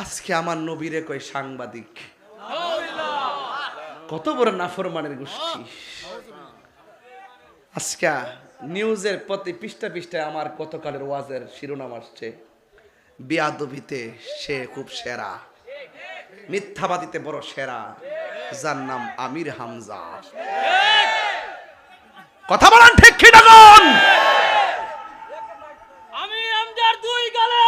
আজকে আমার নবীরে কয় সাংবাদিক। কত বড় নাফরমানের গোষ্ঠী। আজকে নিউজের প্রতি পৃষ্ঠা পৃষ্ঠায় আমার গতকালের ওয়াজের শিরোনাম আসছে, বিয়াদবিতে সে খুব সেরা, মিথ্যাবাদিতে বড় সেরা, যার নাম আমির হামজা। কথা বলেন ঠিক কি ডাকুন আমি আমজার দুই গালে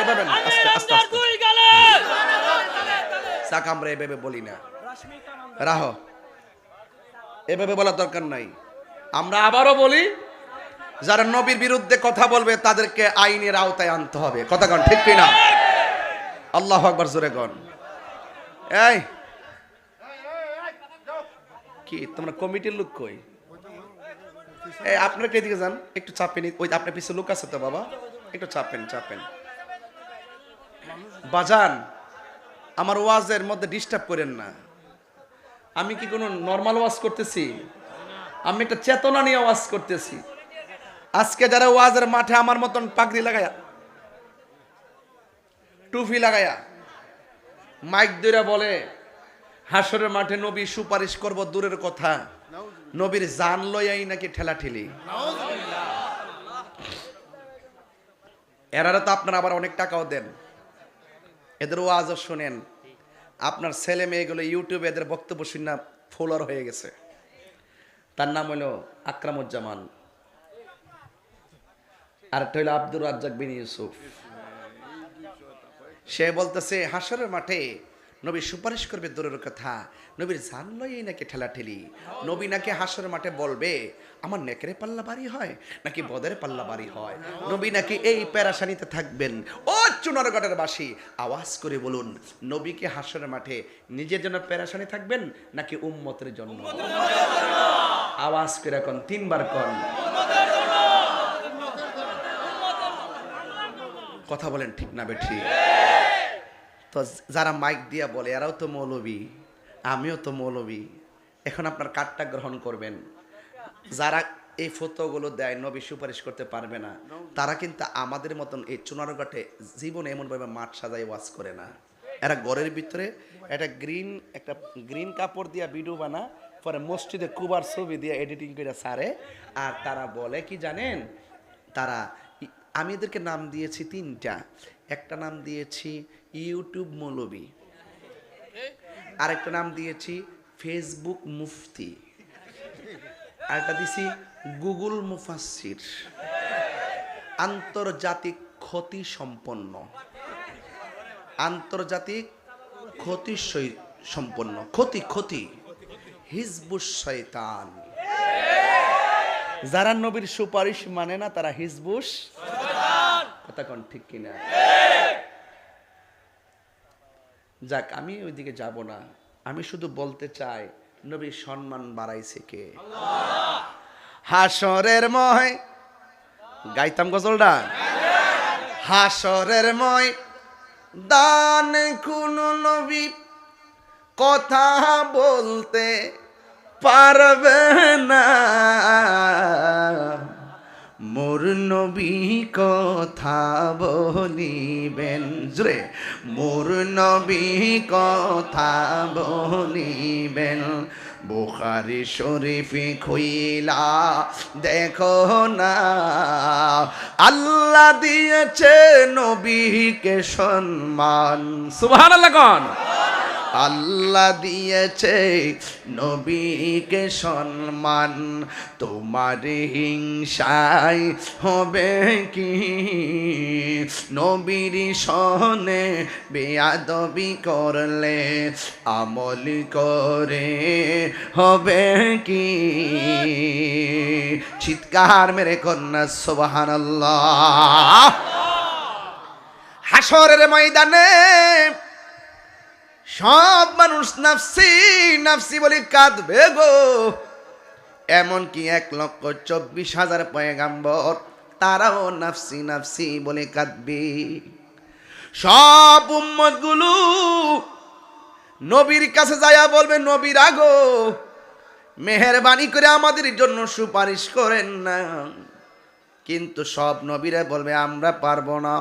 এভাবে না, আমি আস্তে আস্তে আমজার আস্তে দুই গালে চাক আমরা এভাবে বলি না। রাহ এভাবে বলার দরকার নাই। আমরা আবারও বলি যারা নবীর বিরুদ্ধে কথা বলবে তাদেরকে আইনের আওতায় আনতে হবে। কথা কন ঠিক কিনা? আল্লাহ আকবার জোরে কন। এই কি তোমরা কমিটির লোক কই? এই আপনারা কে দিকে যান? একটু চাপেন ওই আপনার পিছনে লোক আছে তো বাবা? একটু চাপেন চাপেন। বাজান আমার ওয়াজের মধ্যে ডিস্টার্ব করেন না। আমি কি কোনো নর্মাল ওয়াজ করতেছি? আমি একটা চেতনা নিয়ে ওয়াজ করতেছি। আজকে যারা ওয়াজের মাঠে আমার মতন পাগড়ি লাগায়া টুপি লাগায়া মাইক দইরা বলে হাসরের মাঠে নবী সুপারিশ করব দূরের কথা। নবীর জান লইয়াই নাকি ঠেলা ঠেলি এরারা তো আপনারা আবার অনেক টাকাও দেন। এদের ওয়াজও শোনেন। আপনার ছেলে মেয়েগুলো ইউটিউবে এদের বক্তব্য শুনে ফলোয়ার হয়ে গেছে। তার নাম হলো আকরামুজ্জামান। আর একটা হলো আব্দুর রাজ্জাক বিন ইউসুফ। সে বলতেছে হাসরের মাঠে নবী সুপারিশ করবে দূরের কথা। নবীর জান লই নাকি ঠেলা ঠেলি নবী নাকি হাসরের মাঠে বলবে, আমার নেকেরে পাল্লা বাড়ি হয় নাকি বদের পাল্লা বাড়ি হয়? নবী নাকি এই প্যারাসানিতে থাকবেন। ও চুনারগড়ের বাসী, আওয়াজ করে বলুন নবীকে হাসরের মাঠে নিজের জন্য প্যারাসানি থাকবেন নাকি উম্মতের জন্য? আওয়াজ করে কন, তিনবার কন। কথা বলেন ঠিক না বেঠি তো যারা মাইক দিয়া বলে, এরাও তো মৌলবী, আমিও তো মৌলবী, এখন আপনার কার্ডটা গ্রহণ করবেন। যারা এই ফটোগুলো দেয়, নবী সুপারিশ করতে পারবে না, তারা কিন্তু আমাদের মতন এই চুনারঘাটে জীবনে এমনভাবে মাঠ সাজাই ওয়াজ করে না। এরা ঘরের ভিতরে একটা গ্রিন একটা গ্রিন কাপড় দিয়া ভিডিও বানা, পরে মসজিদে কুবার ছবি দিয়ে এডিটিং করে সারে, আর তারা বলে কি জানেন? তারা, আমি এদেরকে নাম দিয়েছি তিনটা। একটা নাম দিয়েছি ইউটিউব মৌলবী। আরেকটা নাম দিয়েছি ফেসবুক মুফতি। আরেকটা দিছি গুগল মুফাসির আন্তর্জাতিক ক্ষতি সম্পন্ন। আন্তর্জাতিক ক্ষতি সম্পন্ন। ক্ষতি ক্ষতি। হিজবুস শয়তান। যারা নবীর সুপারিশ মানে না, তারা হিজবুস কথা কোন ঠিক কিনা? যাক, আমি ওইদিকে যাব না। আমি শুধু বলতে চাই, নবীর সম্মান বাড়াইছে কে? হাসরের ময়, গাইতাম গজলটা? হাসরের ময়, দান কোন নবী, কথা বলতে পারবে না। মোর নবী কথা বলিবেন। জুড়ে মোর নবী কথা বলিবেন। বুখারি শরীফি খুইলা, দেখো না। আল্লাহ দিয়েছে নবীকে সম্মান। সুবহানাল্লাহ কোন। আল্লাহ দিয়েছে নবীকে সম্মান। তোমার হিংসায় হবে কি? নবীর সনে বেয়াদবি করলে আমল করে হবে কি? চিৎকার মেরে কন্যা সোবাহান হাসরের ময়দানে সব মানুষ নাফসি নাফসি বলে কাঁদবে গো। এমনকি এক লক্ষ চব্বিশ হাজার পয়গাম্বর, তারাও নাফসি নাফসি বলে কাঁদবে। সব উম্মতগুলো নবীর কাছে যায়া বলবে, নবীর আগো, মেহরবানি করে আমাদের জন্য সুপারিশ করেন না। কিন্তু সব নবীরা বলবে, আমরা পারব না।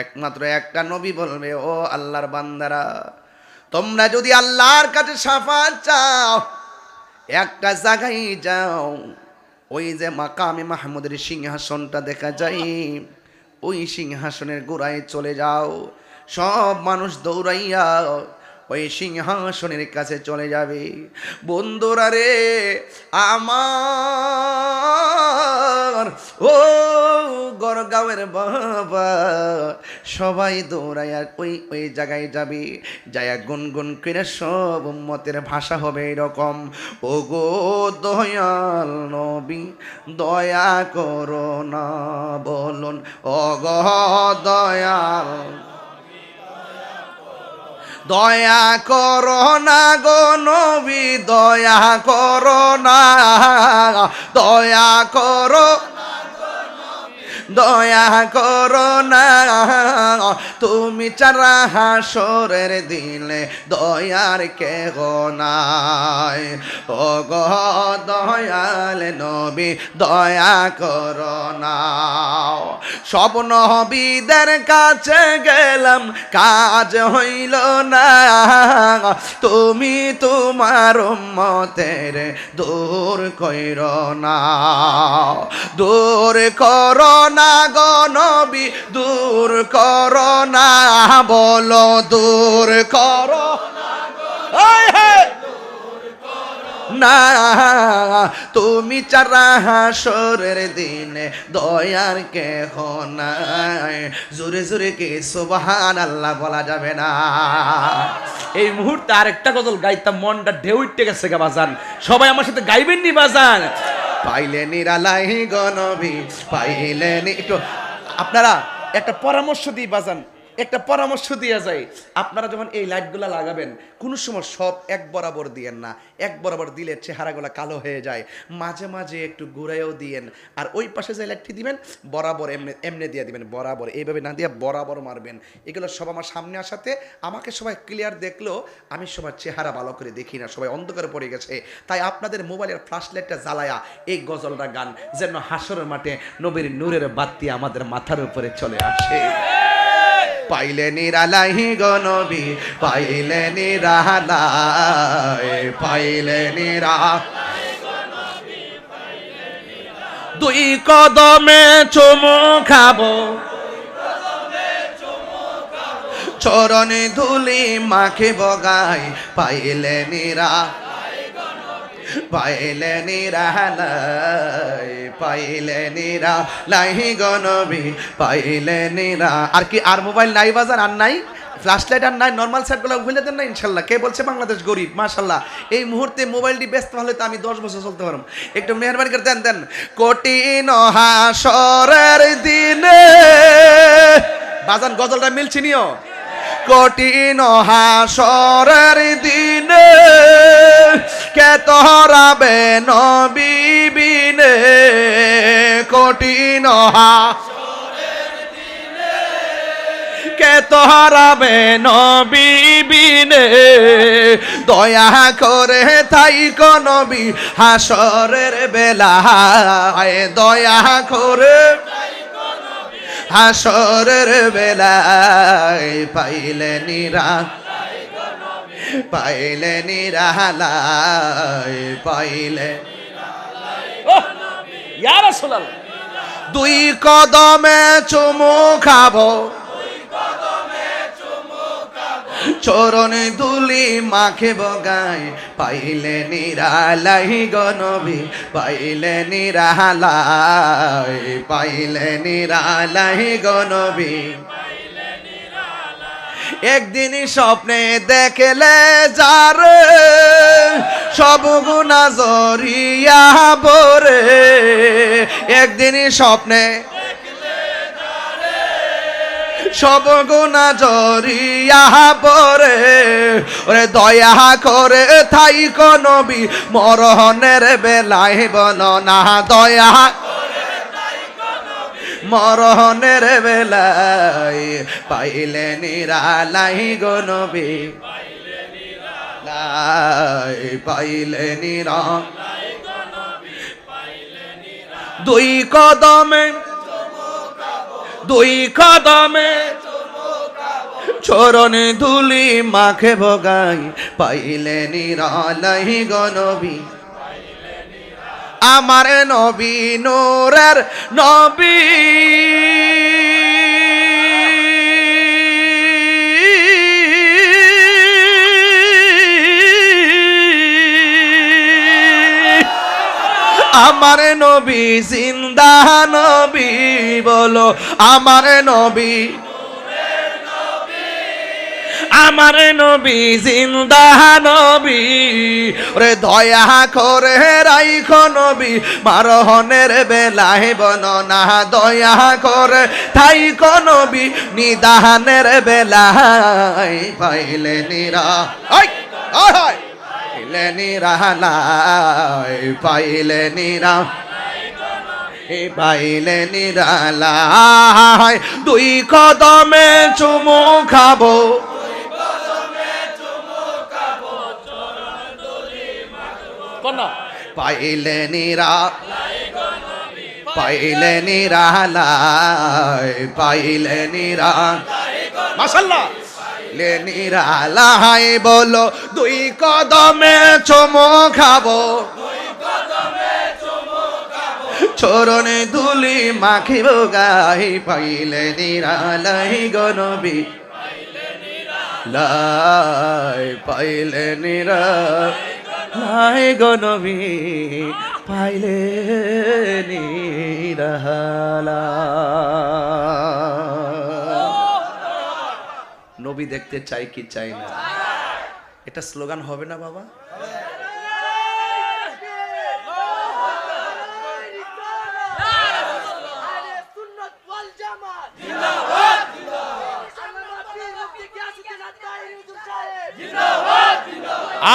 একমাত্র একটা নবী বলবে, ও আল্লাহর বান্দারা, তোমরা যদি আল্লাহর কাছে সাফা চাও, একটা জায়গায় যাও, ওই যে মাকামে মাহমুদের সিংহাসনটা দেখা যায়, ওই সিংহাসনের গোড়ায় চলে যাও, সব মানুষ দৌড়াইয়া ওই সিংহাসনের কাছে চলে যাবে। বন্ধুরা রে, আমার, ও গড়গাঁওয়ের বাবা, সবাই দৌড়াইয়া ওই ওই জায়গায় যাবে। যায়া গুনগুন করে সব উম্মতের ভাষা হবে এরকম। ও গো দয়াল নবী, দয়া করো না বলুন। অগ দয়াল দয়া করো না গো নবী দয়া করো না দয়া করো দয়া করো না। তুমি চারা হাসরের দিলে দয়ার কে নাই। ও গো দয়াল নবী, দয়া করো না। সব নবীদের কাছে গেলাম, কাজ হইল না। তুমি তোমার মতের দূর কইর না। দূর করো না। গো নবী, দূর করো না, বলো দূর করো না। তুমি চারা হাসরের দিনে দয়ার কে নাই। জোরে জোরে কে সুবহান আল্লাহ বলা যাবে না। এই মুহূর্তে আরেকটা গজল গাইতাম, মনটা ঢেউ উঠতে গেছে গা বাজান। সবাই আমার সাথে গাইবেন নি বাজান? পাইলে নিরালাই গনবি পাইলে একটু আপনারা একটা পরামর্শ দিই বাজান। একটা পরামর্শ দিয়ে যায়, আপনারা যখন এই লাইটগুলো লাগাবেন, কোনো সময় সব এক বরাবর দিয়েন না। এক বরাবর দিলে চেহারাগুলো কালো হয়ে যায়। মাঝে মাঝে একটু ঘুরাইও দিয়েন। আর ওই পাশে যে লাইটটি দিবেন, বরাবর এমনি এমনি দিয়ে দিবেন, বরাবর। এইভাবে না দিয়ে বরাবর মারবেন। এগুলো সব আমার সামনে আসাতে আমাকে সবাই ক্লিয়ার দেখলেও আমি সবার চেহারা ভালো করে দেখি না, সবাই অন্ধকারে পড়ে গেছে। তাই আপনাদের মোবাইলের ফ্ল্যাশ লাইটটা জ্বালায়া এই গজলটা গান, যেন হাসরের মাঠে নবীর নূরের বাতি আমাদের মাথার উপরে চলে আসে। পাইলে নিরালাই গনবি পাইলে নিরালাই, পাইলে নিরা দুই কদমে চুমু খাব। চরণে ধুলি মাখে বগাই পাইলে নিরা পাইলে নিরালাই পাইলে নিরা লাহি গনবি পাইলে নিরা আর কি, আর মোবাইল নাই বাজার, আর নাই ফ্ল্যাশ লাইট আর নাই নর্মাল সেটগুলো ভুলে দেন না ইনশাল্লাহ। কে বলছে বাংলাদেশ গরিব? মাশাল্লাহ। এই মুহূর্তে মোবাইলটি ব্যস্ত হলে তো আমি দশ বছর চলতে পারব। একটু মেহরবানি করে দেন দেন। কঠিন হাসরের দিনে বাজান গজলটা মিলছি নিও। কঠিন হাসরের দিনে কে তোরাবে নবিবিনে কঠিন কে তোরাবে নবিবিনে দয়া করে তাই নবী হাসরের বেলা দয়া করে হাসরের বেলায় পাইলে নিরা পাইলে নিরালায় পাইলে দুই কদমে চুমু খাব। চরণ দুলি মাখে বগাই, পাইলে নিরালাই গনবি পাইলে নিরালাই পাইলে নিরালাই গনবি একদিন স্বপ্নে দেখলে যার, সব গুণা জরিয়া বরে একদিন স্বপ্নে সব গুণা জরিয়া পরে ওরে দয়া করে থাই নবী, মরহনের বেলায় বল না, দয়া মরহনের বেলায় পাইলে নিরালাই গো নবী। লাই পাইলে নিরা দুই কদমে দুই কদমে চরণে ধুলি মাখে ভগাই, পাইলে নিরালাই গনবী আমার নবী নূরের নবী। আমার নবী জিন্দা নবী বলো, আমার নবী। আমার নবী জিন্দা নবী। রে দয়া করে রাইখ নবী, মারহনের বেলায় বননা। দয়া করে থাইক নবী নিদানের বেলায়। পাইলে নিরা পাইলে নিরালাই পাইলে নিরা। পাইলে নিরালাই দুই কদমে চুমু খাব। পাইলে নিরা পাইলে নিরালাই পাইলে নিরা। মাশাল্লাহ পাইলে নিরালাই বলো দুই কদমে চমো খাব। চরণে ধুলি মাখিব গাই পাইলে নিরালাই গনবী লাই পাইলে নিরা লাই গনবী পাইলে নবী দেখতে চাই কি চাই না? এটা স্লোগান হবে না বাবা?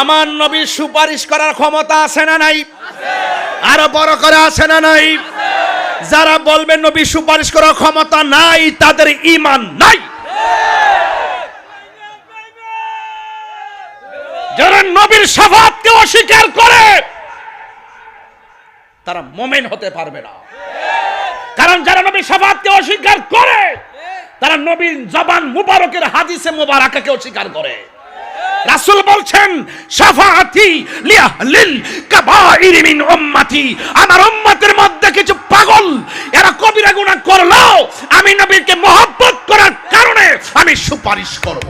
আমার নবীর সুপারিশ করার ক্ষমতা আছে না নাই? আরও বড় করে আছে না নাই? যারা বলবে নবী সুপারিশ করার ক্ষমতা নাই, তাদের ইমান নাই। যারা নবীর সাফাতকে অস্বীকার করে, তারা মোমেন হতে পারবে না। কারণ যারা নবীর সাফাতকে অস্বীকার করে, তারা নবীর জবান মুবারকের হাদিসে মুবারাকাকে অস্বীকার করে। রাসূল বলছেন, শাফাআতি লিআহলিল কাবাইর মিন উম্মতি। আমার উম্মতের মধ্যে কিছু পাগল, এরা কবিরা গুনাহ করল। আমি নবীকে মহব্বত করার কারণে আমি সুপারিশ করব।